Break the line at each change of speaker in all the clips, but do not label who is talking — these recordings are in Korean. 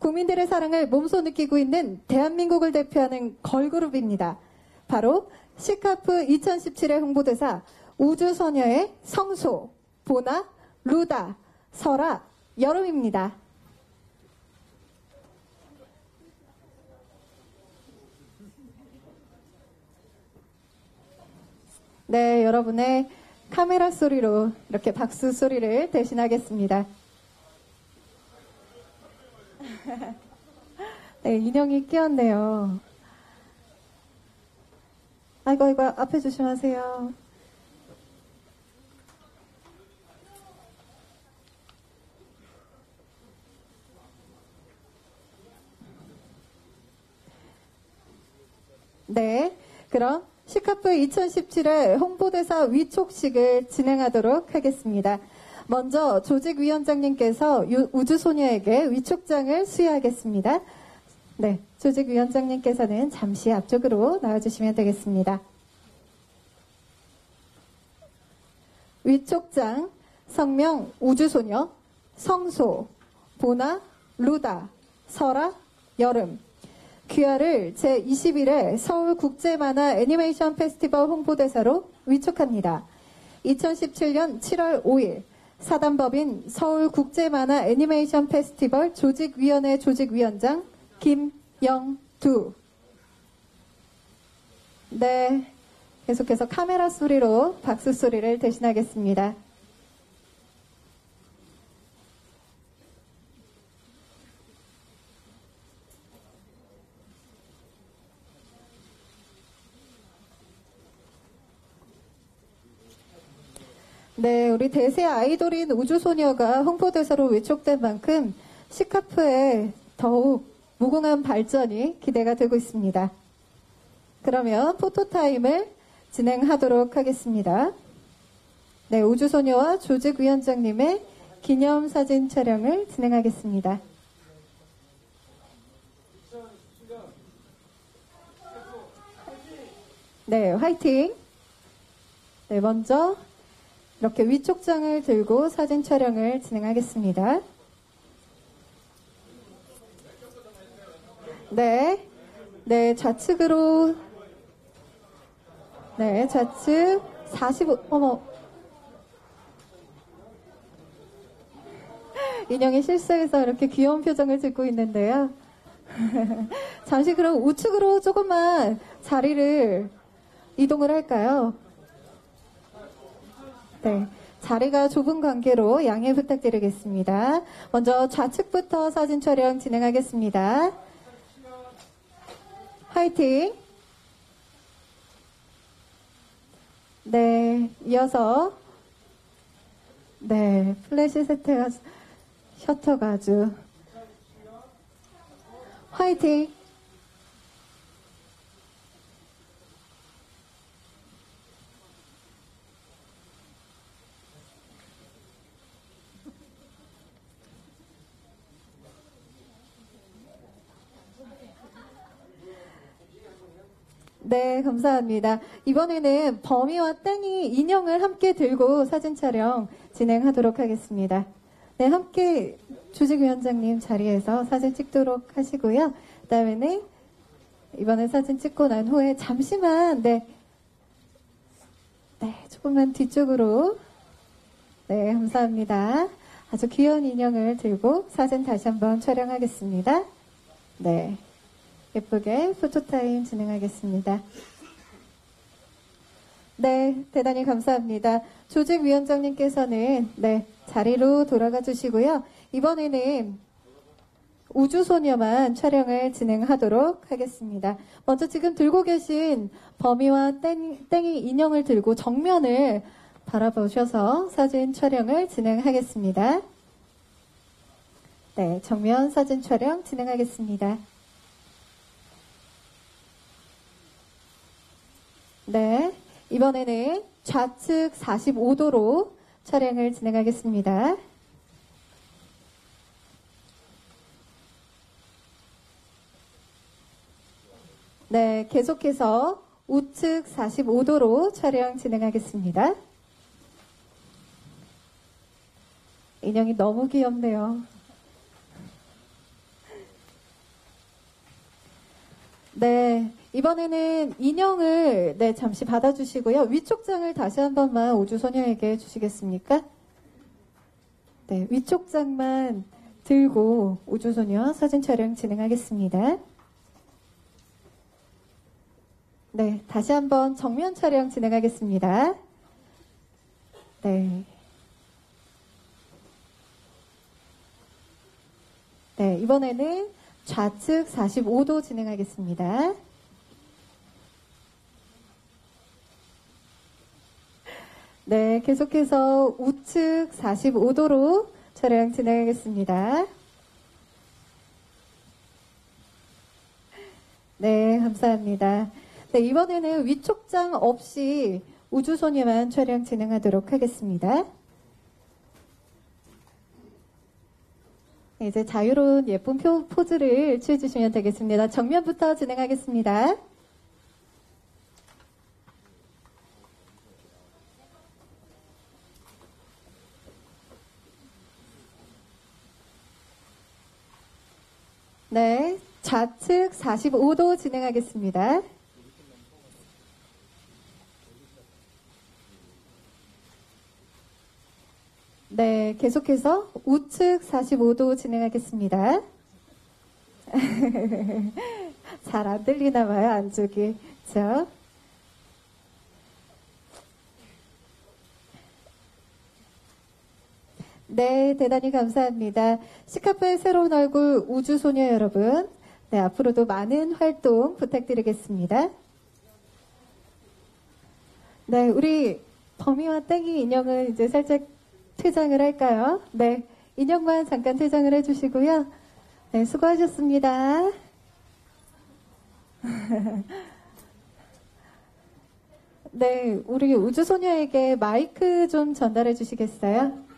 국민들의 사랑을 몸소 느끼고 있는 대한민국을 대표하는 걸그룹입니다. 바로 시카프 2017의 홍보대사 우주소녀의 성소, 보나, 루다, 설아, 여름입니다. 네, 여러분의 카메라 소리로 이렇게 박수 소리를 대신하겠습니다. 네, 인형이 끼었네요. 아이고, 아이고, 앞에 조심하세요. 네, 그럼 시카프 2017의 홍보대사 위촉식을 진행하도록 하겠습니다. 먼저 조직위원장님께서 우주소녀에게 위촉장을 수여하겠습니다. 네, 조직위원장님께서는 잠시 앞쪽으로 나와주시면 되겠습니다. 위촉장, 성명 우주소녀, 성소, 보나, 루다, 설아, 여름, 귀하를 제21회 서울국제만화 애니메이션 페스티벌 홍보대사로 위촉합니다. 2017년 7월 5일 사단법인 서울국제만화 애니메이션 페스티벌 조직위원회 조직위원장 김영두 네, 계속해서 카메라 소리로 박수 소리를 대신하겠습니다. 네, 우리 대세 아이돌인 우주소녀가 홍보대사로 위촉된 만큼 시카프의 더욱 무궁한 발전이 기대가 되고 있습니다. 그러면 포토타임을 진행하도록 하겠습니다. 네, 우주소녀와 조직 위원장님의 기념 사진 촬영을 진행하겠습니다. 네, 화이팅! 네, 먼저 이렇게 위촉장을 들고 사진 촬영을 진행하겠습니다. 네. 네, 좌측으로. 네, 좌측 45, 어머. 인형이 실수해서 이렇게 귀여운 표정을 짓고 있는데요. 잠시 그럼 우측으로 조금만 자리를 이동을 할까요? 네. 자리가 좁은 관계로 양해 부탁드리겠습니다. 먼저 좌측부터 사진 촬영 진행하겠습니다. 화이팅! 네, 이어서 네, 플래시 세트가 셔터가 아주 화이팅! 네, 감사합니다. 이번에는 범이와 땡이 인형을 함께 들고 사진 촬영 진행하도록 하겠습니다. 네, 함께 조직위원장님 자리에서 사진 찍도록 하시고요. 그 다음에는 이번에 사진 찍고 난 후에 잠시만, 네. 네, 조금만 뒤쪽으로. 네, 감사합니다. 아주 귀여운 인형을 들고 사진 다시 한번 촬영하겠습니다. 네. 예쁘게 포토타임 진행하겠습니다. 네, 대단히 감사합니다. 조직위원장님께서는 네, 자리로 돌아가 주시고요. 이번에는 우주소녀만 촬영을 진행하도록 하겠습니다. 먼저 지금 들고 계신 범이와 땡, 땡이 인형을 들고 정면을 바라보셔서 사진 촬영을 진행하겠습니다. 네, 정면 사진 촬영 진행하겠습니다. 네. 이번에는 좌측 45도로 촬영을 진행하겠습니다. 네, 계속해서 우측 45도로 촬영 진행하겠습니다. 인형이 너무 귀엽네요. 네, 이번에는 인형을 네, 잠시 받아주시고요. 위쪽 장을 다시 한 번만 우주소녀에게 주시겠습니까? 네, 위쪽 장만 들고 우주소녀 사진 촬영 진행하겠습니다. 네, 다시 한번 정면 촬영 진행하겠습니다. 네. 네, 이번에는 좌측 45도 진행하겠습니다. 네, 계속해서 우측 45도로 촬영 진행하겠습니다. 네, 감사합니다. 네, 이번에는 위촉장 없이 우주소녀만 촬영 진행하도록 하겠습니다. 네, 이제 자유로운 예쁜 표, 포즈를 취해주시면 되겠습니다. 정면부터 진행하겠습니다. 네, 좌측 45도 진행하겠습니다. 네, 계속해서 우측 45도 진행하겠습니다. 잘 안 들리나 봐요, 안쪽이. 그죠? 네, 대단히 감사합니다. 시카프의 새로운 얼굴 우주소녀 여러분. 네, 앞으로도 많은 활동 부탁드리겠습니다. 네, 우리 범이와 땡이 인형은 이제 살짝 퇴장을 할까요? 네, 인형만 잠깐 퇴장을 해주시고요. 네, 수고하셨습니다. 네, 우리 우주소녀에게 마이크 좀 전달해 주시겠어요?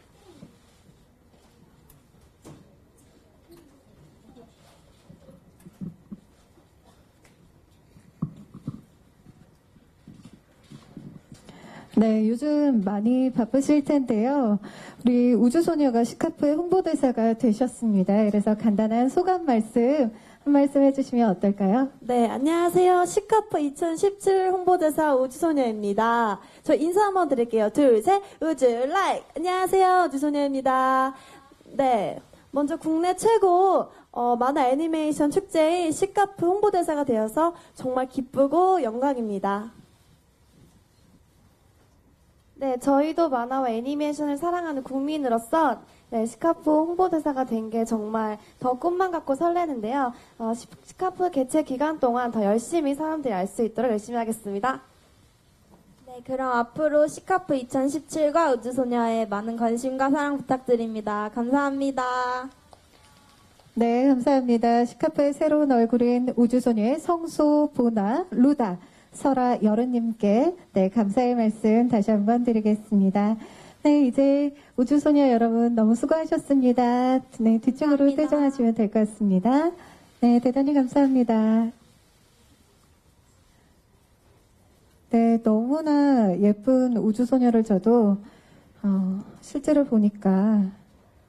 네, 요즘 많이 바쁘실 텐데요. 우리 우주소녀가 시카프의 홍보대사가 되셨습니다. 그래서 간단한 소감 말씀 한 말씀 해주시면 어떨까요?
네, 안녕하세요. 시카프 2017 홍보대사 우주소녀입니다. 저 인사 한번 드릴게요. 둘, 셋, 우주 라이. 안녕하세요. 우주소녀입니다. 네, 먼저 국내 최고 어, 만화 애니메이션 축제인 시카프 홍보대사가 되어서 정말 기쁘고 영광입니다. 네, 저희도 만화와 애니메이션을 사랑하는 국민으로서 네, 시카프 홍보대사가 된 게 정말 더 꿈만 갖고 설레는데요. 어, 시- 시카프 개최 기간 동안 더 열심히 사람들이 알 수 있도록 열심히 하겠습니다.
네, 그럼 앞으로 시카프 2017과 우주소녀에 많은 관심과 사랑 부탁드립니다. 감사합니다.
네, 감사합니다. 시카프의 새로운 얼굴인 우주소녀의 성소, 보나, 루다, 설아, 여른님께 네, 감사의 말씀 다시 한번 드리겠습니다. 네, 이제 우주소녀 여러분 너무 수고하셨습니다. 네, 뒤쪽으로. 퇴장하시면 될 것 같습니다. 네, 대단히 감사합니다. 네, 너무나 예쁜 우주소녀를 저도 어, 실제로 보니까